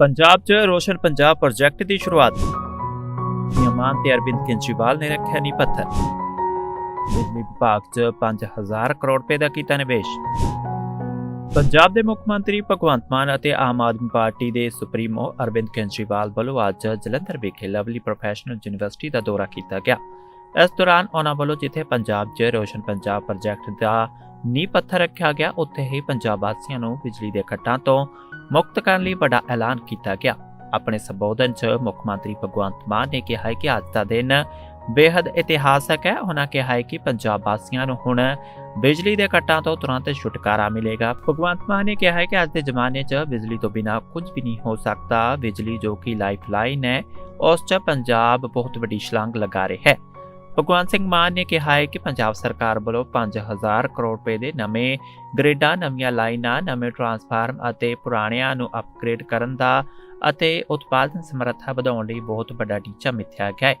ਪੰਜਾਬ 'ਚ ਰੋਸ਼ਨ ਪੰਜਾਬ ਪ੍ਰੋਜੈਕਟ ਦੀ ਸ਼ੁਰੂਆਤ। ਨਿਯਮਾਨ ਤੇ ਅਰਵਿੰਦ ਕੇਜਰੀਵਾਲ ਨੇ ਰੱਖਿਆ ਨੀ ਪੱਥਰ। ਬਿਜਲੀ ਵਿਭਾਗ 'ਚ 5000 ਕਰੋੜ ਰੁਪਏ ਦਾ ਕੀਤਾ ਨਿਵੇਸ਼। ਪੰਜਾਬ ਦੇ ਮੁੱਖ ਮੰਤਰੀ ਭਗਵੰਤ ਮਾਨ ਅਤੇ ਆਮ ਆਦਮੀ ਪਾਰਟੀ ਦੇ ਸੁਪਰੀਮੋ ਅਰਵਿੰਦ ਕੇਜਰੀਵਾਲ ਵੱਲੋਂ ਅੱਜ ਜਲੰਧਰ ਵਿਖੇ ਲਵਲੀ ਪ੍ਰੋਫੈਸ਼ਨਲ ਯੂਨੀਵਰਸਿਟੀ ਦਾ ਦੌਰਾ ਕੀਤਾ ਗਿਆ। ਇਸ ਦੌਰਾਨ ਉਹਨਾਂ ਵੱਲੋਂ ਜਿੱਥੇ ਪੰਜਾਬ 'ਚ ਰੋਸ਼ਨ ਪੰਜਾਬ ਪ੍ਰੋਜੈਕਟ ਦਾ ਨੀਂਹ ਪੱਥਰ ਰੱਖਿਆ ਗਿਆ, ਉੱਥੇ ਹੀ ਪੰਜਾਬ ਵਾਸੀਆਂ ਨੂੰ ਬਿਜਲੀ ਦੇ ਕੱਟਾਂ ਤੋਂ ਮੁਕਤ ਕਰਨ ਲਈ ਵੱਡਾ ਐਲਾਨ ਕੀਤਾ ਗਿਆ। ਆਪਣੇ ਸੰਬੋਧਨ 'ਚ ਮੁੱਖ ਮੰਤਰੀ ਭਗਵੰਤ ਮਾਨ ਨੇ ਕਿਹਾ ਹੈ ਕਿ ਅੱਜ ਦਾ ਦਿਨ ਬੇहद ਇਤਿਹਾਸਕ ਹੈ। ਉਹਨਾਂ ਕਿਹਾ ਹੈ ਕਿ ਪੰਜਾਬ ਵਾਸੀਆਂ ਨੂੰ ਹੁਣ ਬਿਜਲੀ ਦੇ ਕੱਟਾਂ ਤੋਂ ਤੁਰੰਤ ਛੁਟਕਾਰਾ ਮਿਲੇਗਾ। ਭਗਵੰਤ ਮਾਨ ਨੇ ਕਿਹਾ ਹੈ ਕਿ ਅੱਜ ਦੇ ਜ਼ਮਾਨੇ 'ਚ ਬਿਜਲੀ ਤੋਂ ਬਿਨਾ ਕੁਝ ਵੀ ਨਹੀਂ ਹੋ ਸਕਦਾ। ਬਿਜਲੀ ਜੋ ਕਿ ਲਾਈਫਲਾਈਨ ਹੈ, ਉਸ 'ਚ ਪੰਜਾਬ ਬਹੁਤ ਵੱਡੀ ਛਲਾਂਗ ਲਗਾ ਰਿਹਾ ਹੈ। ਭਗਵੰਤ ਸਿੰਘ ਮਾਨ ਨੇ ਕਿਹਾ ਹੈ ਕਿ ਪੰਜਾਬ ਸਰਕਾਰ ਵੱਲੋਂ 5000 ਕਰੋੜ ਰੁਪਏ ਦੇ ਨਵੇਂ ਗ੍ਰਿਡਾਂ, ਨਵੀਆਂ ਲਾਈਨਾਂ, ਨਵੇਂ ਟਰਾਂਸਫਾਰਮ ਅਤੇ ਪੁਰਾਣਿਆਂ ਨੂੰ ਅਪਗ੍ਰੇਡ ਕਰਨ ਦਾ ਅਤੇ ਉਤਪਾਦਨ ਸਮਰੱਥਾ ਵਧਾਉਣ ਲਈ ਬਹੁਤ ਵੱਡਾ ਟੀਚਾ ਮਿੱਥਿਆ ਗਿਆ ਹੈ।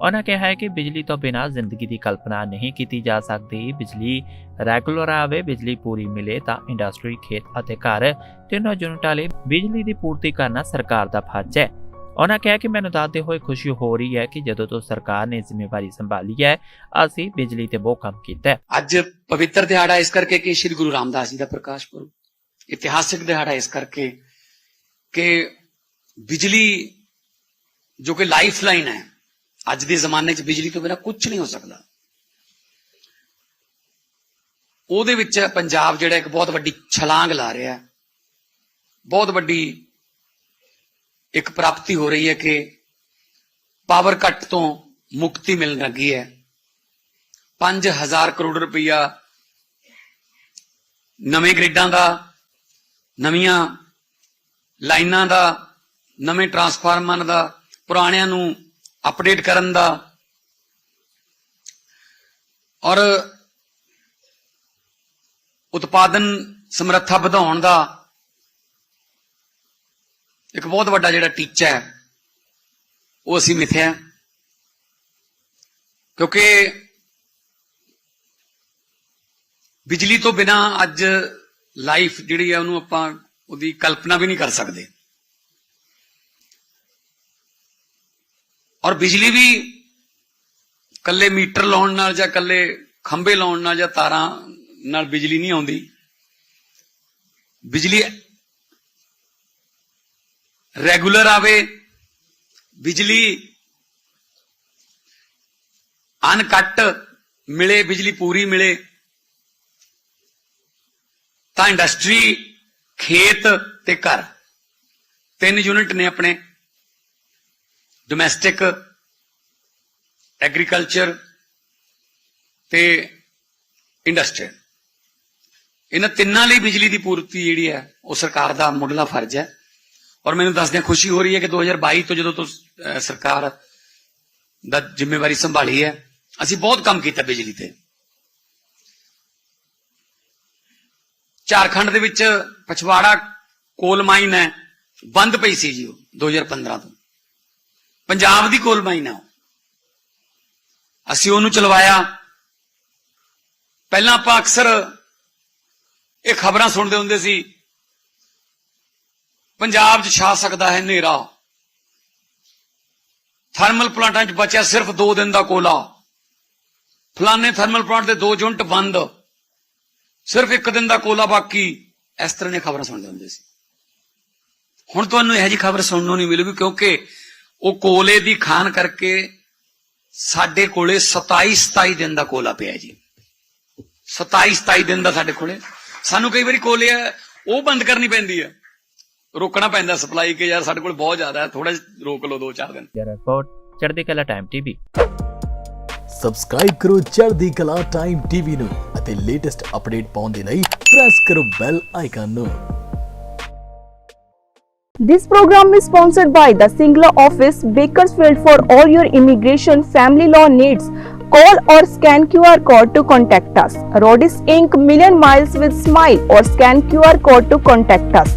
ਉਹਨਾਂ ਕਿਹਾ ਹੈ ਕਿ ਬਿਜਲੀ ਤੋਂ ਬਿਨਾਂ ਜ਼ਿੰਦਗੀ ਦੀ ਕਲਪਨਾ ਨਹੀਂ ਕੀਤੀ ਜਾ ਸਕਦੀ। ਬਿਜਲੀ ਰੈਗੂਲਰ ਆਵੇ, ਬਿਜਲੀ ਪੂਰੀ ਮਿਲੇ ਤਾਂ ਇੰਡਸਟਰੀ, ਖੇਤ ਅਤੇ ਘਰ ਤਿੰਨੋਂ ਯੂਨਿਟਾਂ ਲਈ ਬਿਜਲੀ ਦੀ ਪੂਰਤੀ ਕਰਨਾ ਸਰਕਾਰ ਦਾ ਫਰਜ਼ ਹੈ। ਉਹਨਾਂ ਕਿਹਾ ਕਿ ਮੈਨੂੰ ਦੱਸਦੇ ਹੋਏ ਖੁਸ਼ੀ ਹੋ ਰਹੀ ਹੈ ਕਿ ਜਦੋਂ ਤੋਂ ਸਰਕਾਰ ਨੇ ਜ਼ਿੰਮੇਵਾਰੀ ਸੰਭਾਲੀ ਹੈ, ਅਸੀਂ ਬਿਜਲੀ ਤੇ ਬਹੁਤ ਕੰਮ ਕੀਤਾ ਹੈ। ਅੱਜ ਪਵਿੱਤਰ ਦਿਹਾੜਾ ਇਸ ਕਰਕੇ ਕਿ ਸ੍ਰੀ ਗੁਰੂ ਰਾਮਦਾਸ ਜੀ ਦਾ ਪ੍ਰਕਾਸ਼ ਪੁਰਬ, ਇਤਿਹਾਸਿਕ ਦਿਹਾੜਾ ਇਸ ਕਰਕੇ ਕਿ ਬਿਜਲੀ ਜੋ ਕਿ ਲਾਈਫ ਲਾਈਨ ਹੈ, ਅੱਜ ਦੇ ਜ਼ਮਾਨੇ 'ਚ ਬਿਜਲੀ ਤੋਂ ਬਿਨਾਂ ਕੁਝ ਨਹੀਂ ਹੋ ਸਕਦਾ। ਉਹਦੇ ਵਿੱਚ ਪੰਜਾਬ ਜਿਹੜਾ ਇੱਕ ਬਹੁਤ ਵੱਡੀ ਛਲਾਂਗ ਲਾ ਰਿਹਾ ਹੈ, ਬਹੁਤ ਵੱਡੀ ਇੱਕ ਪ੍ਰਾਪਤੀ ਹੋ ਰਹੀ ਹੈ ਕਿ ਪਾਵਰ ਕੱਟ ਤੋਂ ਮੁਕਤੀ ਮਿਲਣ ਲੱਗੀ ਹੈ। 5000 ਕਰੋੜ ਰੁਪਈਆ ਨਵੇਂ ਗ੍ਰਿਡਾਂ ਦਾ, ਨਵੀਆਂ ਲਾਈਨਾਂ ਦਾ, ਨਵੇਂ ਟਰਾਂਸਫਾਰਮਰਾਂ ਦਾ, ਪੁਰਾਣਿਆਂ ਨੂੰ ਅਪਡੇਟ ਕਰਨ ਦਾ ਔਰ ਉਤਪਾਦਨ ਸਮਰੱਥਾ ਵਧਾਉਣ ਦਾ ਇੱਕ ਬਹੁਤ ਵੱਡਾ ਜਿਹੜਾ ਟੀਚਾ ਹੈ, ਉਹ ਅਸੀਂ ਮਿਥਿਆ ਕਿਉਂਕਿ ਬਿਜਲੀ ਤੋਂ ਬਿਨਾ ਅੱਜ ਲਾਈਫ ਜਿਹੜੀ ਹੈ, ਉਹਨੂੰ ਆਪਾਂ ਉਹਦੀ ਕਲਪਨਾ ਵੀ ਨਹੀਂ ਕਰ ਸਕਦੇ। ਔਰ ਬਿਜਲੀ ਵੀ ਕੱਲੇ ਮੀਟਰ ਲਾਉਣ ਨਾਲ ਜਾਂ ਕੱਲੇ ਖੰਭੇ ਲਾਉਣ ਨਾਲ ਜਾਂ ਤਾਰਾਂ ਨਾਲ ਬਿਜਲੀ ਨਹੀਂ ਆਉਂਦੀ। ਬਿਜਲੀ ਰੈਗੂਲਰ ਆਵੇ, ਬਿਜਲੀ ਅਨਕਟ ਮਿਲੇ, ਬਿਜਲੀ ਪੂਰੀ ਮਿਲੇ, ਤਾਂ ਇੰਡਸਟਰੀ, ਖੇਤ ਤੇ ਘਰ, ਤਿੰਨ ਯੂਨਿਟ ਨੇ ਆਪਣੇ, ਡੋਮੈਸਟਿਕ, ਐਗਰੀਕਲਚਰ ਤੇ ਇੰਡਸਟਰੀ। ਇਹਨਾਂ ਤਿੰਨਾਂ ਲਈ ਬਿਜਲੀ ਦੀ ਪੂਰਤੀ ਜਿਹੜੀ ਹੈ, ਉਹ ਸਰਕਾਰ ਦਾ ਮੁੱਢਲਾ ਫਰਜ਼ ਹੈ। ਔਰ ਮੈਨੂੰ ਦੱਸਦਿਆਂ ਖੁਸ਼ੀ ਹੋ ਰਹੀ ਹੈ ਕਿ 2022 ਤੋਂ ਜਦੋਂ ਤੋਂ ਸਰਕਾਰ ਦਾ ਜ਼ਿੰਮੇਵਾਰੀ ਸੰਭਾਲੀ ਹੈ, ਅਸੀਂ ਬਹੁਤ ਕੰਮ ਕੀਤਾ ਬਿਜਲੀ ਤੇ। ਝਾਰਖੰਡ ਦੇ ਵਿੱਚ ਪਛਵਾੜਾ ਕੋਲ ਮਾਈਨ ਹੈ, ਬੰਦ ਪਈ ਸੀ ਜੀ ਉਹ 2015 ਤੋਂ। ਪੰਜਾਬ ਦੀ ਕੋਲ ਮਾਈਨ ਹੈ ਉਹ। ਅਸੀਂ ਉਹਨੂੰ ਚਲਵਾਇਆ। ਪਹਿਲਾਂ ਆਪਾਂ ਅਕਸਰ ਇਹ ਖਬਰਾਂ ਸੁਣਦੇ ਹੁੰਦੇ ਸੀ ਪੰਜਾਬ 'ਚ ਛਾ ਸਕਦਾ ਹੈ ਹਨੇਰਾ। ਥਰਮਲ ਪਲਾਂਟਾਂ 'ਚ ਬਚਿਆ ਸਿਰਫ 2 ਦਿਨ ਦਾ ਕੋਲਾ। ਫਲਾਣੇ ਥਰਮਲ ਪਲਾਂਟ ਦੇ ਦੋ ਯੂਨਿਟ ਬੰਦ। ਸਿਰਫ ਇੱਕ ਦਿਨ ਦਾ ਕੋਲਾ ਬਾਕੀ। ਇਸ ਤਰ੍ਹਾਂ ਦੀਆਂ ਖਬਰਾਂ ਸੁਣਦੇ ਹੁੰਦੇ ਸੀ। ਹੁਣ ਤੁਹਾਨੂੰ ਇਹੋ ਜਿਹੀ ਖਬਰ ਸੁਣਨ ਨੂੰ ਨਹੀਂ ਮਿਲੂਗੀ ਕਿਉਂਕਿ ਉਹ ਕੋਲੇ ਦੀ ਖਾਨ ਕਰਕੇ ਸਾਡੇ ਕੋਲੇ 27 27 ਦਿਨ ਦਾ ਕੋਲਾ ਪਿਆ ਜੀ। 27 27 ਦਿਨ ਦਾ ਸਾਡੇ ਕੋਲੇ। ਸਾਨੂੰ ਕਈ ਵਾਰੀ ਕੋਲੇ ਆ ਉਹ ਬੰਦ ਕਰਨੀ ਪੈਂਦੀ ਹੈ। ਰੋਕਣਾ ਪੈਂਦਾ ਸਪਲਾਈ ਕਿ ਯਾਰ ਸਾਡੇ ਕੋਲ ਬਹੁਤ ਜ਼ਿਆਦਾ ਹੈ ਥੋੜਾ ਰੋਕ ਲਓ 2-4 ਦਿਨ ਰਿਪੋਰਟ ਚੜ੍ਹਦੀ ਕਲਾ ਟਾਈਮ ਟੀਵੀ ਸਬਸਕ੍ਰਾਈਬ ਕਰੋ ਚੜ੍ਹਦੀ ਕਲਾ ਟਾਈਮ ਟੀਵੀ ਨੂੰ ਅਤੇ ਲੇਟੈਸਟ ਅਪਡੇਟ ਪਾਉਣ ਦੇ ਲਈ ਪ੍ਰੈਸ ਕਰੋ ਬੈਲ ਆਈਕਨ ਨੂੰ This program is sponsored by the Singla office, Bakersfield for all your immigration family law needs. Call or scan QR code to contact us. Rodis Inc. Million Miles with Smile or scan QR code to contact us.